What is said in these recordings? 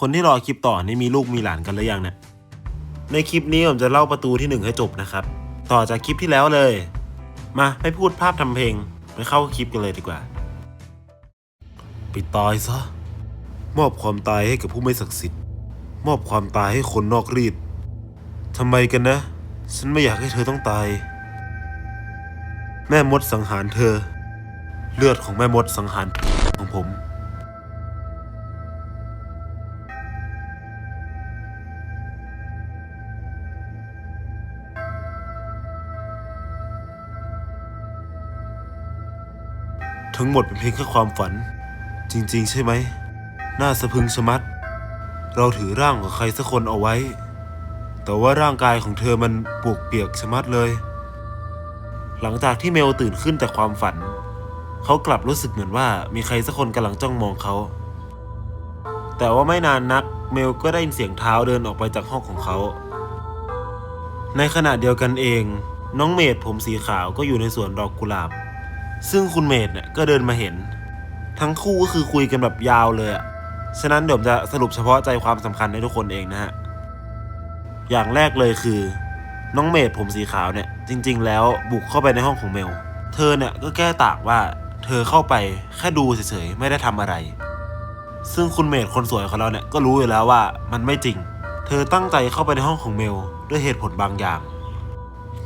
คนที่รอคลิปต่อนี่มีลูกมีหลานกันหรือยังเนี่ยในคลิปนี้ผมจะเล่าประตูที่หนึ่งให้จบนะครับ ต่อจากคลิปที่แล้วเลย มาไม่พูดภาพทำเพลงไปเข้าคลิปกันเลยดีกว่าไปตายซะมอบความตายให้กับผู้ไม่ศักดิ์สิทธิ์ มอบความตายให้คนนอกรีดทำไมกันนะ ฉันไม่อยากให้เธอต้องตาย แม่มดสังหารเธอ เลือดของแม่มดสังหารของผม ทั้งหมดเป็นเพียงแค่ความฝัน จริง ๆ ใช่ไหม น่าสะพรึงชะมัด เราถือร่างของใครสักคนเอาไว้ แต่ว่าร่างกายของเธอมันปวกเปียกชะมัดเลย หลังจากที่เมลตื่นขึ้นจากความฝัน เขากลับรู้สึกเหมือนว่ามีใครสักคนกำลังจ้องมองเขา แต่ว่าไม่นานนักเมลก็ได้ยินเสียงเท้าเดินออกไปจากห้องของเขา ในขณะเดียวกันเอง น้องเมดผมสีขาวก็อยู่ในสวนดอกกุหลาบ ซึ่งคุณเมดเนี่ยก็เดินมาเห็น ทั้งคู่ก็คือคุยกันแบบยาวเลยอะฉะนั้นเดี๋ยวผมจะสรุปเฉพาะใจความสำคัญให้ทุกคนเองนะฮะ อย่างแรกเลยคือ น้องเมดผมสีขาวเนี่ย จริง ๆ แล้วบุกเข้าไปในห้องของเมล เธอเนี่ยก็แก้ต่างว่าเธอเข้าไปแค่ดูเฉยๆไม่ได้ทำอะไร ซึ่งคุณเมดคนสวยของเราเนี่ยก็รู้อยู่แล้วว่ามันไม่จริง เธอตั้งใจเข้าไปในห้องของเมลด้วยเหตุผลบางอย่าง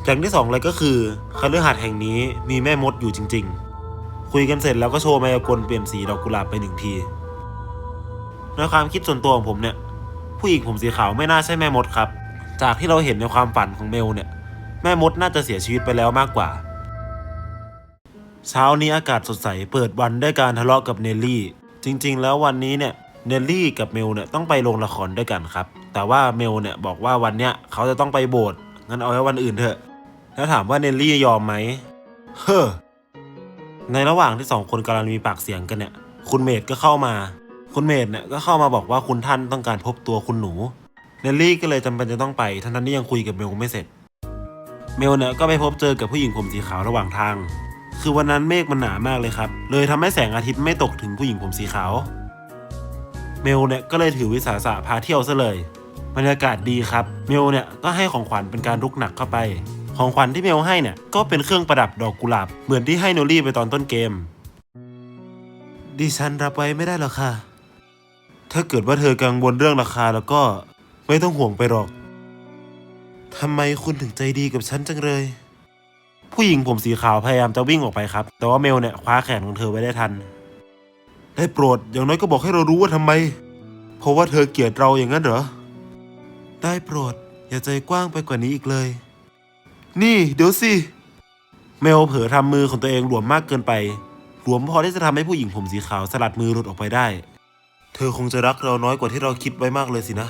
อย่างที่สองเลยก็คือคฤหาสน์แห่งนี้มีแม่มดอยู่จริง ๆ คุยกันเสร็จแล้วก็โชว์มายากลเปลี่ยนสีดอกกุหลาบไปหนึ่งทีในความคิดส่วนตัวของผมเนี่ย ผู้หญิงผมสีขาวไม่น่าใช่แม่มดครับ จากที่เราเห็นในความฝันของเมลเนี่ย แม่มดน่าจะเสียชีวิตไปแล้วมากกว่า เช้านี้อากาศสดใสเปิดวันด้วยการทะเลาะกับเนลลี่ จริง ๆ แล้ววันนี้เนี่ยเนลลี่กับเมลเนี่ยต้องไปโรงละครด้วยกันครับ แต่ว่าเมลเนี่ยบอกว่าวันเนี้ยเขาจะต้องไปโบสถ์งั้นเอาไว้วันอื่นเถอะ แล้วถามว่าเนลลี่ยอมไหม เฮ้อ ในระหว่างที่สองคนกำลังมีปากเสียงกันเนี่ย คุณเมดก็เข้ามา คุณเมดเนี่ยก็เข้ามาบอกว่าคุณท่านต้องการพบตัวคุณหนู เนลลี่ก็เลยจำเป็นจะต้องไป ทั้งนั้นที่ยังคุยกับเมลไม่เสร็จ เมลเนี่ยก็ไปพบเจอกับผู้หญิงผมสีขาวระหว่างทาง คือวันนั้นเมฆมันหนามากเลยครับ เลยทำให้แสงอาทิตย์ไม่ตกถึงผู้หญิงผมสีขาว เมลเนี่ยก็เลยถือวิสาสะพาเที่ยวซะเลย บรรยากาศดีครับ เมลเนี่ยก็ให้ของขวัญเป็นการรุกหนักเข้าไป ของขวัญที่เมลให้เนี่ยก็เป็นเครื่องประดับดอกกุหลาบ เหมือนที่ให้โนลี่ไปตอนต้นเกม ดิฉันรับไว้ไม่ได้หรอกค่ะ ถ้าเกิดว่าเธอกังวลเรื่องราคาแล้วก็ไม่ต้องห่วงไปหรอกทำไมคุณถึงใจดีกับฉันจังเลย ผู้หญิงผมสีขาวพยายามจะวิ่งออกไปครับ แต่ว่าเมลเนี่ยคว้าแขนของเธอไว้ได้ทัน ได้โปรดอย่างน้อยก็บอกให้เรารู้ว่าทำไม เพราะว่าเธอเกลียดเราอย่างนั้นเหรอ ได้โปรด อย่าใจกว้างไปกว่านี้อีกเลย นี่เดี๋ยวสิ เมลเผลอทำมือของตัวเองหลวมมากเกินไป หลวมพอที่จะทำให้ผู้หญิงผมสีขาวสลัดมือหลุดออกไปได้ เธอคงจะรักเราน้อยกว่าที่เราคิดไว้มากเลยสินะ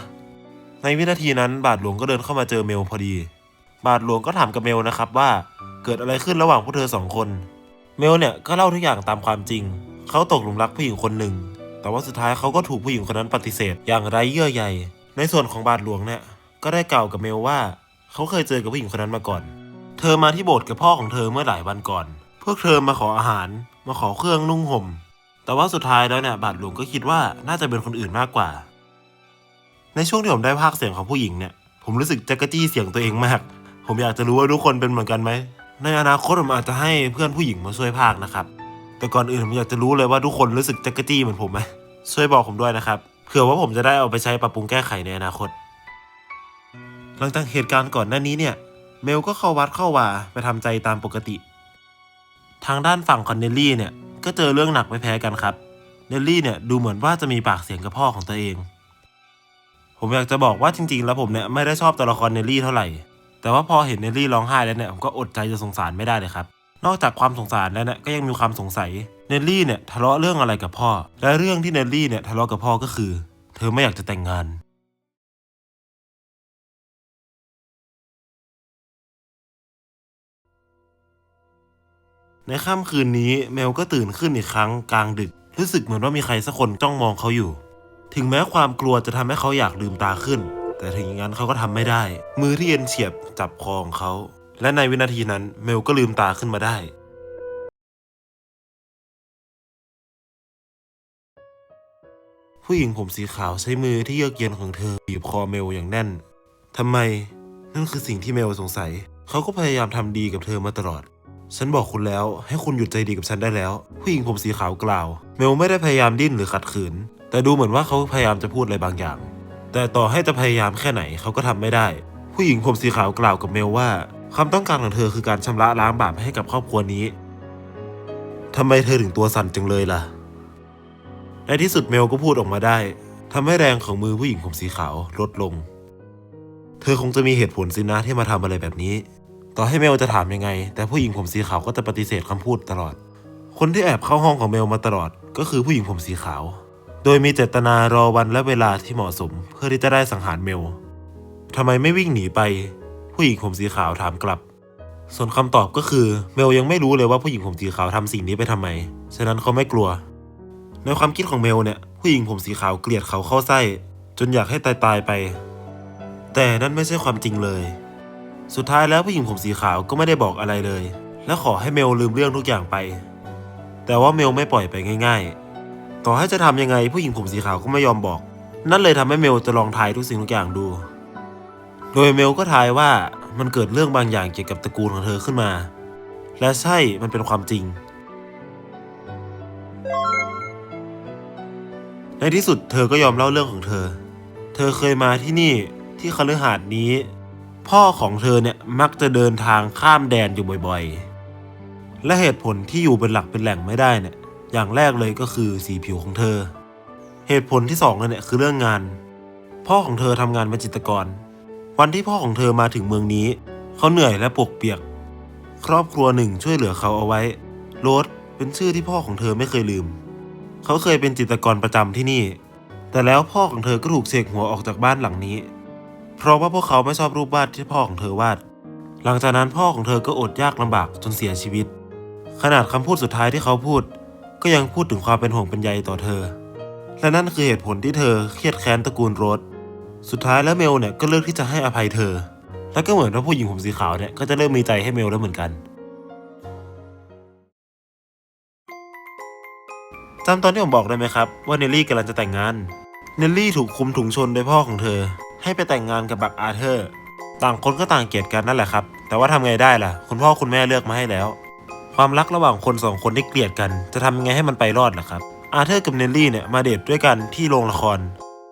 ในวินาทีนั้นบาทหลวงก็เดินเข้ามาเจอเมลพอดี บาทหลวงก็ถามกับเมลนะครับว่าเกิดอะไรขึ้นระหว่างพวกเธอสองคน เมลเนี่ยก็เล่าทุกอย่างตามความจริง เขาตกหลุมรักผู้หญิงคนหนึ่ง แต่ว่าสุดท้ายเขาก็ถูกผู้หญิงคนนั้นปฏิเสธอย่างไร้เยื่อใย ในส่วนของบาทหลวงเนี่ยก็ได้กล่าวกับเมลว่า เขาเคยเจอกับผู้หญิงคนนั้นมาก่อน เธอมาที่โบสถ์กับพ่อของเธอเมื่อหลายวันก่อน พวกเธอมาขออาหาร มาขอเครื่องนุ่งห่ม แต่ว่าสุดท้ายแล้วเนี่ยบาทหลวงก็คิดว่าน่าจะเป็นคนอื่นมากกว่า ในช่วงที่ผมได้ภาคเสียงของผู้หญิงเนี่ย ผมรู้สึกจักรจี้เสียงตัวเองมาก ผมอยากจะรู้ว่าทุกคนเป็นเหมือนกันไหม ในอนาคตผมอาจจะให้เพื่อนผู้หญิงมาช่วยภาคนะครับ แต่ก่อนอื่นผมอยากจะรู้เลยว่าทุกคนรู้สึกจักรจี้เหมือนผมไหมช่วยบอกผมด้วยนะครับ เผื่อว่าผมจะได้เอาไปใช้ปรับปรุงแก้ไขในอนาคต หลังจากเหตุการณ์ก่อนหน้านี้เนี่ย เมลก็เข้าวัดเข้าวาไปทำใจตามปกติ ทางด้านฝั่งคอนเนลลี่เนี่ยก็เจอเรื่องหนักไม่แพ้กันครับ เนลลี่เนี่ยดูเหมือนว่าจะมีปากเสียงกับพ่อของตัวเอง ผมอยากจะบอกว่าจริงๆ แล้วผมเนี่ยไม่ได้ชอบตัวละครเนลลี่เท่าไหร่ แต่ว่าพอเห็นเนลลี่ร้องไห้แล้วเนี่ยผมก็อดใจจะสงสารไม่ได้เลยครับ นอกจากความสงสารแล้วเนี่ยก็ยังมีความสงสัย เนลลี่เนี่ยทะเลาะเรื่องอะไรกับพ่อ และเรื่องที่เนลลี่เนี่ยทะเลาะกับพ่อก็คือ เธอไม่อยากจะแต่งงาน ในค่ำคืนนี้แมวก็ตื่นขึ้นอีกครั้งกลางดึก รู้สึกเหมือนว่ามีใครสักคนจ้องมองเขาอยู่ ถึงแม้ความกลัวจะทำให้เขาอยากลืมตาขึ้น แต่ถึงอย่างนั้นเขาก็ทำไม่ได้ มือที่เย็นเฉียบจับคอของเขา และในวินาทีนั้นเมลก็ลืมตาขึ้นมาได้ผู้หญิงผมสีขาวใช้มือที่เยือกเย็นของเธอบีบคอเมลอย่างแน่น ทำไม นั่นคือสิ่งที่เมลสงสัย เขาก็พยายามทำดีกับเธอมาตลอด ฉันบอกคุณแล้ว ให้คุณหยุดใจดีกับฉันได้แล้ว ผู้หญิงผมสีขาวกล่าว เมลไม่ได้พยายามดิ้นหรือขัดขืน แต่ดูเหมือนว่าเขาพยายามจะพูดอะไรบางอย่าง แต่ต่อให้จะพยายามแค่ไหนเขาก็ทำไม่ได้ ผู้หญิงผมสีขาวกล่าวกับเมลว่าความต้องการของเธอคือการชำระล้างบาปให้กับครอบครัวนี้ทำไมเธอถึงตัวสั่นจังเลยล่ะ ในที่สุดเมลก็พูดออกมาได้ทำให้แรงของมือผู้หญิงผมสีขาวลดลง เธอคงจะมีเหตุผลสินะที่มาทำอะไรแบบนี้ ต่อให้เมลจะถามยังไง แต่ผู้หญิงผมสีขาวก็จะปฏิเสธคำพูดตลอด คนที่แอบเข้าห้องของเมลมาตลอด ก็คือผู้หญิงผมสีขาว โดยมีเจตนารอวันและเวลาที่เหมาะสม เพื่อที่จะได้สังหารเมลทำไมไม่วิ่งหนีไป ผู้หญิงผมสีขาวถามกลับ ส่วนคำตอบก็คือ เมลยังไม่รู้เลยว่าผู้หญิงผมสีขาวทำสิ่งนี้ไปทำไม ฉะนั้นเขาไม่กลัว ในความคิดของเมลเนี่ย ผู้หญิงผมสีขาวเกลียดเขาเข้าไส้ จนอยากให้ตายตายไป แต่นั่นไม่ใช่ความจริงเลย สุดท้ายแล้วผู้หญิงผมสีขาวก็ไม่ได้บอกอะไรเลย และขอให้เมลลืมเรื่องทุกอย่างไป แต่ว่าเมลไม่ปล่อยไปง่าย ๆ ต่อให้จะทำยังไงผู้หญิงผมสีขาวก็ไม่ยอมบอก นั่นเลยทำให้เมลจะลองทายทุกสิ่งทุกอย่างดู โดยเมลก็ทายว่ามันเกิดเรื่องบางอย่างเกี่ยวกับตระกูลของเธอขึ้นมา และใช่มันเป็นความจริง ในที่สุดเธอก็ยอมเล่าเรื่องของเธอ เธอเคยมาที่นี่ที่คฤหาสน์นี้ พ่อของเธอเนี่ยมักจะเดินทางข้ามแดนอยู่บ่อยๆ และเหตุผลที่อยู่เป็นหลักเป็นแหล่งไม่ได้เนี่ย อย่างแรกเลยก็คือสีผิวของเธอ เหตุผลที่สองนั่นเนี่ยคือเรื่องงาน พ่อของเธอทำงานเป็นจิตรกร วันที่พ่อของเธอมาถึงเมืองนี้ เขาเหนื่อยและปวกเปียก ครอบครัวหนึ่งช่วยเหลือเขาเอาไว้ โรสเป็นชื่อที่พ่อของเธอไม่เคยลืม เขาเคยเป็นจิตรกรประจำที่นี่ แต่แล้วพ่อของเธอก็ถูกเสกหัวออกจากบ้านหลังนี้ เพราะว่าพวกเขาไม่ชอบรูปวาดที่พ่อของเธอวาด หลังจากนั้นพ่อของเธอก็อดยากลำบากจนเสียชีวิต ขนาดคำพูดสุดท้ายที่เขาพูด ก็ยังพูดถึงความเป็นห่วงเป็นใยต่อเธอ และนั่นคือเหตุผลที่เธอเครียดแค้นตระกูลโรสสุดท้ายแล้วเมลเนี่ยก็เลือกที่จะให้อภัยเธอ และก็เหมือนว่าผู้หญิงผมสีขาวเนี่ยก็จะเริ่มมีใจให้เมลแล้วเหมือนกันจำตอนที่ผมบอกได้ไหมครับว่าเนลลี่กำลังจะแต่งงาน เนลลี่ถูกคุมถุงชนโดยพ่อของเธอ ให้ไปแต่งงานกับบักอาเธอร์ต่างคนก็ต่างเกลียดกันนั่นแหละครับ แต่ว่าทำไงได้ล่ะ คุณพ่อคุณแม่เลือกมาให้แล้ว ความรักระหว่างคนสองคนที่เกลียดกัน จะทำยังไงให้มันไปรอดล่ะครับ อาเธอร์กับเนลลี่เนี่ยมาเดทด้วยกันที่โรงละคร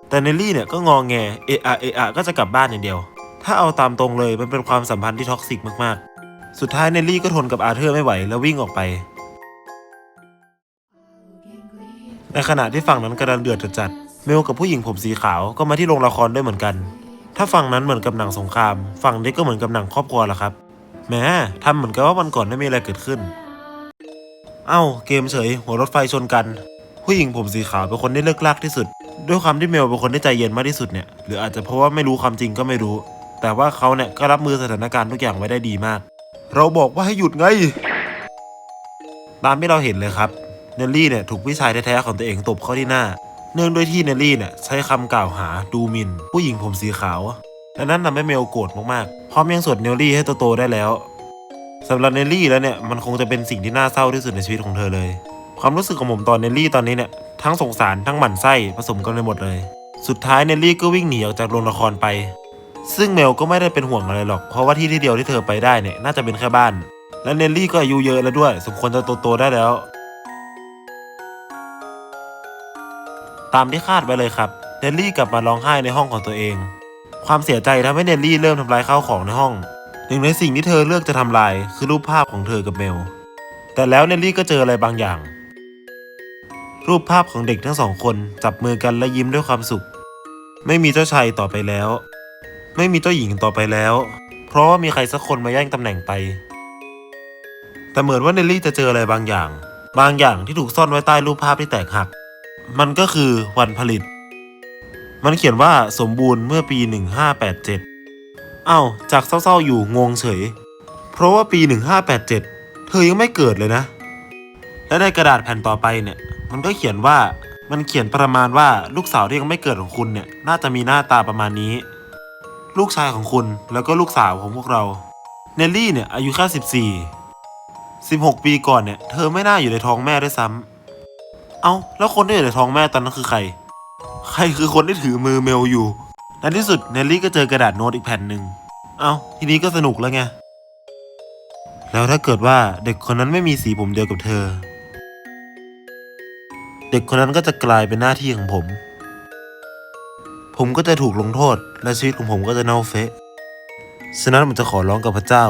แต่เนลลี่เนี่ยก็งองแงเอะอะเอะอะก็จะกลับบ้านอย่างเดียว ถ้าเอาตามตรงเลยมันเป็นความสัมพันธ์ที่ท็อกซิกมากๆ สุดท้ายเนลลี่ก็ทนกับอาเธอร์ไม่ไหวแล้ววิ่งออกไป ในขณะที่ฝั่งนั้นกำลังเดือดจัด เมลกับผู้หญิงผมสีขาวก็มาที่โรงละครด้วยเหมือนกัน ถ้าฝั่งนั้นเหมือนกับหนังสงคราม ฝั่งนี้ก็เหมือนกับหนังครอบครัวล่ะครับแหมทำเหมือนกับว่าวันก่อนไม่มีอะไรเกิดขึ้น เอ้า เกมเฉย หัวรถไฟชนกัน ผู้หญิงผมสีขาวเป็นคนที่เลิกลากที่สุด ด้วยความที่เมลเป็นคนที่ใจเย็นมากที่สุดเนี่ย หรืออาจจะเพราะว่าไม่รู้ความจริงก็ไม่รู้ แต่ว่าเขาเนี่ยก็รับมือสถานการณ์ทุกอย่างไว้ได้ดีมาก เราบอกว่าให้หยุดไง ตามที่เราเห็นเลยครับ เนลลี่เนี่ยถูกพี่ชายแท้ๆของตัวเองตบเข้าที่หน้า เนื่องด้วยที่เนลลี่เนี่ยใช้คำกล่าวหาดูหมินผู้หญิงผมสีขาวและนั่นทำให้เมลโกรธมากๆ พร้อมยังสวดเนลลี่ให้โตๆได้แล้วสำหรับเนลลี่แล้วเนี่ยมันคงจะเป็นสิ่งที่น่าเศร้าที่สุดในชีวิตของเธอเลย ความรู้สึกของผมตอนเนลลี่ตอนนี้เนี่ยทั้งสงสารทั้งหมั่นไส้ผสมกันไปหมดเลย สุดท้ายเนลลี่ก็วิ่งหนีออกจากโรงละครไป ซึ่งเมลก็ไม่ได้เป็นห่วงอะไรหรอก เพราะว่าที่ที่เดียวที่เธอไปได้เนี่ยน่าจะเป็นแค่บ้าน และเนลลี่ก็อายุเยอะแล้วด้วย สมควรจะโตๆได้แล้ว ตามที่คาดไว้เลยครับเนลลี่กลับมาร้องไห้ในห้องของตัวเอง ความเสียใจทำให้เนลลี่เริ่มทำลายข้าวของในห้อง หนึ่งในสิ่งที่เธอเลือกจะทำลายคือรูปภาพของเธอกับเมล แต่แล้วเนลลี่ก็เจออะไรบางอย่าง รูปภาพของเด็กทั้งสองคนจับมือกันและยิ้มด้วยความสุข ไม่มีเจ้าชายต่อไปแล้ว ไม่มีเจ้าหญิงต่อไปแล้ว เพราะว่ามีใครสักคนมาแย่งตำแหน่งไป แต่เหมือนว่าเนลลี่จะเจออะไรบางอย่าง บางอย่างที่ถูกซ่อนไว้ใต้รูปภาพที่แตกหัก มันก็คือวันผลิต มันเขียนว่าสมบูรณ์เมื่อปี 1587เอ้าจากเศร้าๆอยู่งงเฉย เพราะว่าปี 1587 เธอยังไม่เกิดเลยนะ และในกระดาษแผ่นต่อไปเนี่ย มันก็เขียนว่ามันเขียนประมาณว่าลูกสาวที่ยังไม่เกิดของคุณเนี่ย น่าจะมีหน้าตาประมาณนี้ ลูกชายของคุณแล้วก็ลูกสาวของพวกเรา เนลลี่เนี่ยอายุแค่ 14 16 ปีก่อนเนี่ย เธอไม่น่าอยู่ในท้องแม่ด้วยซ้ำ เอ้าแล้วคนที่อยู่ในท้องแม่ตอนนั้นคือใคร ใครคือคนที่ถือมือเมลอยู่ในที่สุดเนลลี่ก็เจอกระดาษโน้ตอีกแผ่นหนึ่งเอาทีนี้ก็สนุกแล้วไง แล้วถ้าเกิดว่าเด็กคนนั้นไม่มีสีผมเดียวกับเธอ เด็กคนนั้นก็จะกลายเป็นหน้าที่ของผม ผมก็จะถูกลงโทษ และชีวิตของผมก็จะเน่าเฟะฉะนั้นผมจะขอร้องกับพระเจ้า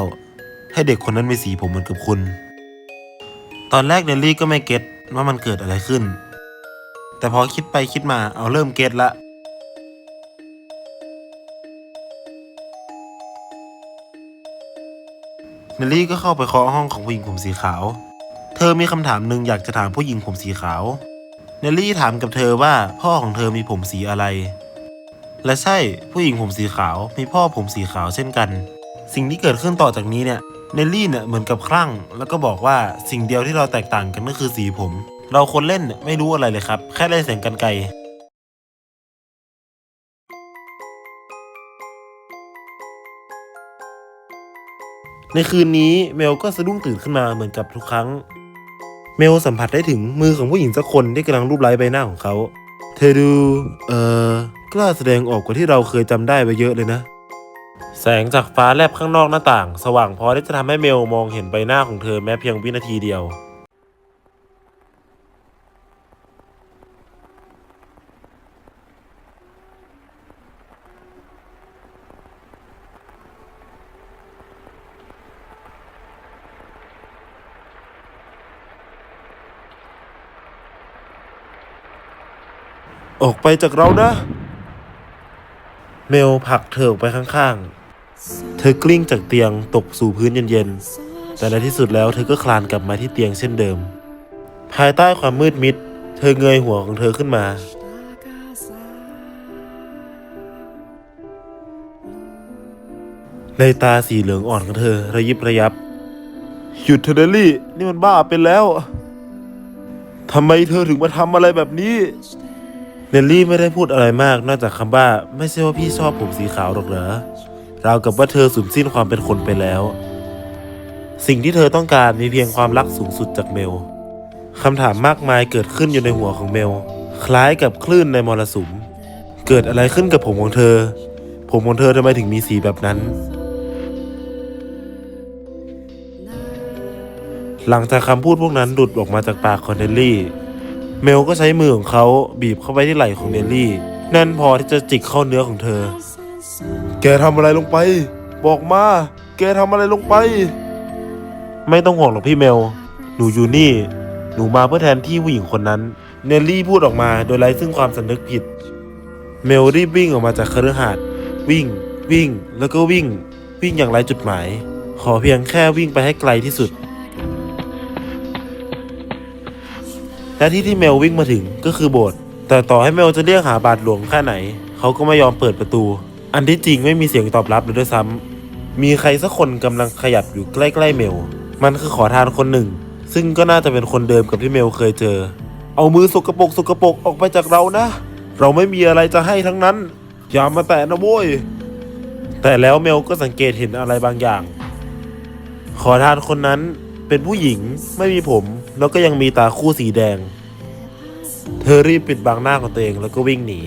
ให้เด็กคนนั้นมีสีผมเหมือนกับคุณ ตอนแรกเนลลี่ก็ไม่เก็ต ว่ามันเกิดอะไรขึ้น แต่พอคิดไปคิดมาเอาเริ่มเก็ตละเนลลี่ก็เข้าไปเคาะห้องของผู้หญิงผมสีขาว เธอมีคำถามหนึ่งอยากจะถามผู้หญิงผมสีขาว เนลลี่ถามกับเธอว่าพ่อของเธอมีผมสีอะไร และใช่ผู้หญิงผมสีขาวมีพ่อผมสีขาวเช่นกัน สิ่งที่เกิดขึ้นต่อจากนี้เนี่ย เนลลี่เนี่ยเหมือนกับคลั่ง แล้วก็บอกว่าสิ่งเดียวที่เราแตกต่างกันก็คือสีผม เราคนเล่นเนี่ยไม่รู้อะไรเลยครับ แค่เล่นเสียงกันไกลในคืนนี้เมลก็สะดุ้งตื่นขึ้นมาเหมือนกับทุกครั้ง เมลสัมผัสได้ถึงมือของผู้หญิงสักคนที่กำลังรูปไล้ใบหน้าของเขา เธอดู เอ่อ กล้าแสดงออกกว่าที่เราเคยจำได้ไปเยอะเลยนะ แสงจากฟ้าแลบข้างนอกหน้าต่าง สว่างพอที่จะทำให้เมลมองเห็นใบหน้าของเธอแม้เพียงวินาทีเดียว ออกไปจากเรานะ เมลผลักเธอออกไปข้างๆ เธอกลิ้งจากเตียงตกสู่พื้นเย็นๆ แต่ในที่สุดแล้วเธอก็คลานกลับมาที่เตียงเช่นเดิม ภายใต้ความมืดมิด เธอเงยหัวของเธอขึ้นมา ในตาสีเหลืองอ่อนของเธอระยิบระยับ หยุดเธอเดลลี่ นี่มันบ้าเป็นแล้ว ทำไมเธอถึงมาทำอะไรแบบนี้เนลลี่ไม่ได้พูดอะไรมากนอกจากคำว่า ไม่ใช่ว่าพี่ชอบผมสีขาวหรอกเหรอ ราวกับว่าเธอสูญสิ้นความเป็นคนไปแล้ว สิ่งที่เธอต้องการมีเพียงความรักสูงสุดจากเมลคำถามมากมายเกิดขึ้นอยู่ในหัวของเมล คล้ายกับคลื่นในมรสุม เกิดอะไรขึ้นกับผมของเธอ ผมของเธอทำไมถึงมีสีแบบนั้น หลังจากคำพูดพวกนั้นหลุดออกมาจากปากของเนลลี่ เมลก็ใช้มือของเขาบีบเข้าไปที่ไหล่ของเนลลี่แน่นพอที่จะจิกเข้าเนื้อของเธอ แกทำอะไรลงไป บอกมา แกทำอะไรลงไป ไม่ต้องห่วงหรอกพี่เมล หนูอยู่นี่ หนูมาเพื่อแทนที่ผู้หญิงคนนั้น เนลลี่พูดออกมาโดยไร้ซึ่งความสำนึกผิด เมลรีบวิ่งออกมาจากคฤหาสน์วิ่ง วิ่ง แล้วก็วิ่ง วิ่งอย่างไร้จุดหมาย ขอเพียงแค่วิ่งไปให้ไกลที่สุด และที่ที่เมลวิ่งมาถึงก็คือโบสถ์แต่ต่อให้เมลจะเรียกหาบาทหลวงแค่ไหน เขาก็ไม่ยอมเปิดประตู อันที่จริงไม่มีเสียงตอบรับเลยด้วยซ้ำมีใครสักคนกำลังขยับอยู่ใกล้ๆเมล มันคือขอทานคนหนึ่ง ซึ่งก็น่าจะเป็นคนเดิมกับที่เมลเคยเจอ เอามือสกปรกสกปรกออกไปจากเรานะ เราไม่มีอะไรจะให้ทั้งนั้น อย่ามาแตะนะโว้ย แต่แล้วเมลก็สังเกตเห็นอะไรบางอย่าง ขอทานคนนั้นเป็นผู้หญิงไม่มีผม แล้วก็ยังมีตาคู่สีแดง เธอรีบปิดบังหน้าของตัวเองแล้วก็วิ่งหนี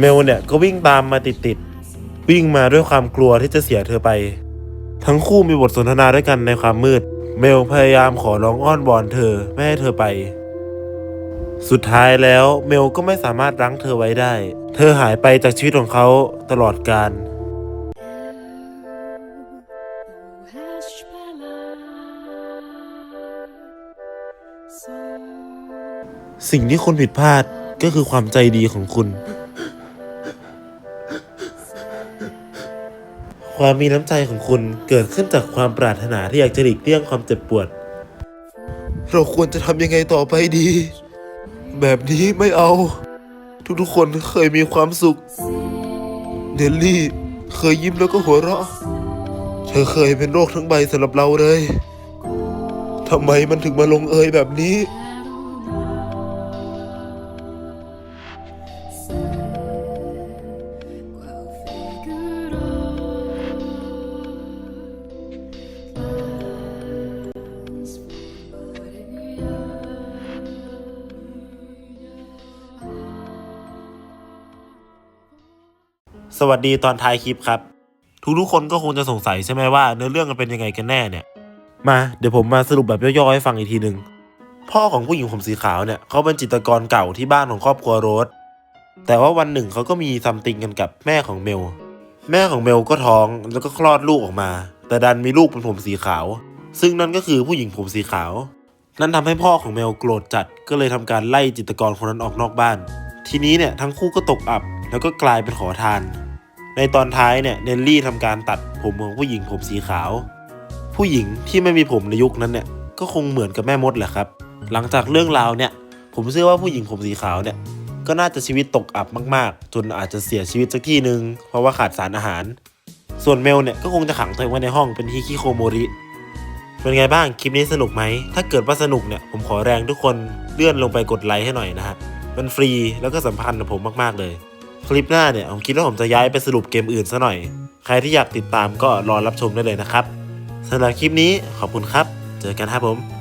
เมลเนี่ยก็วิ่งตามมาติดๆ วิ่งมาด้วยความกลัวที่จะเสียเธอไป ทั้งคู่มีบทสนทนาด้วยกันในความมืด เมลพยายามขอร้องอ้อนวอนเธอไม่ให้เธอไป สุดท้ายแล้วเมลก็ไม่สามารถรั้งเธอไว้ได้ เธอหายไปจากชีวิตของเขาตลอดกาลสิ่งที่คุณผิดพลาดก็คือความใจดีของคุณ ความมีน้ำใจของคุณเกิดขึ้นจากความปรารถนาที่อยากจะหลีกเลี่ยงความเจ็บปวด เราควรจะทำยังไงต่อไปดี แบบนี้ไม่เอา ทุกๆคนเคยมีความสุข เนลลี่เคยยิ้มแล้วก็หัวเราะ เธอเคยเป็นโรคทั้งใบสำหรับเราเลยทำไมมันถึงมาลงเอยแบบนี้ สวัสดีตอนท้ายคลิปครับ ทุกๆคนก็คงจะสงสัยใช่ไหมว่าเนื้อเรื่องมันเป็นยังไงกันแน่เนี่ย มาเดี๋ยวผมมาสรุปแบบย่อๆให้ฟังอีกทีหนึ่งพ่อของผู้หญิงผมสีขาวเนี่ยเขาเป็นจิตรกรเก่าที่บ้านของครอบครัวโรสแต่ว่าวันหนึ่งเขาก็มีซัมติงกันกับแม่ของเมล แม่ของเมลก็ท้องแล้วก็คลอดลูกออกมา แต่ดันมีลูกเป็นผมสีขาว ซึ่งนั่นก็คือผู้หญิงผมสีขาว นั่นทำให้พ่อของเมลโกรธจัดก็เลยทำการไล่จิตรกรคนนั้นออกนอกบ้าน ทีนี้เนี่ยทั้งคู่ก็ตกอับแล้วก็กลายเป็นขอทาน ในตอนท้ายเนี่ยเนลลี่ทำการตัดผมของผู้หญิงผมสีขาว ผู้หญิงที่ไม่มีผมในยุคนั้นเนี่ยก็คงเหมือนกับแม่มดแหละครับ หลังจากเรื่องราวเนี่ย ผมเชื่อว่าผู้หญิงผมสีขาวเนี่ยก็น่าจะชีวิตตกอับมากๆ จนอาจจะเสียชีวิตสักที่หนึ่งเพราะว่าขาดสารอาหาร ส่วนเมลเนี่ยก็คงจะขังตัวเองไว้ในห้องเป็นฮิคิโคโมริเป็นไงบ้างคลิปนี้สนุกไหม ถ้าเกิดว่าสนุกเนี่ยผมขอแรงทุกคนเลื่อนลงไปกดไลค์ให้หน่อยนะฮะมันฟรีแล้วก็สัมพันธ์กับผมมากๆเลย คลิปหน้าเนี่ยผมคิดว่าผมจะย้ายไปสรุปเกมอื่นซะหน่อย ใครที่อยากติดตามก็รอรับชมได้เลยนะครับสำหรับคลิปนี้ขอบคุณครับ เจอกันครับผม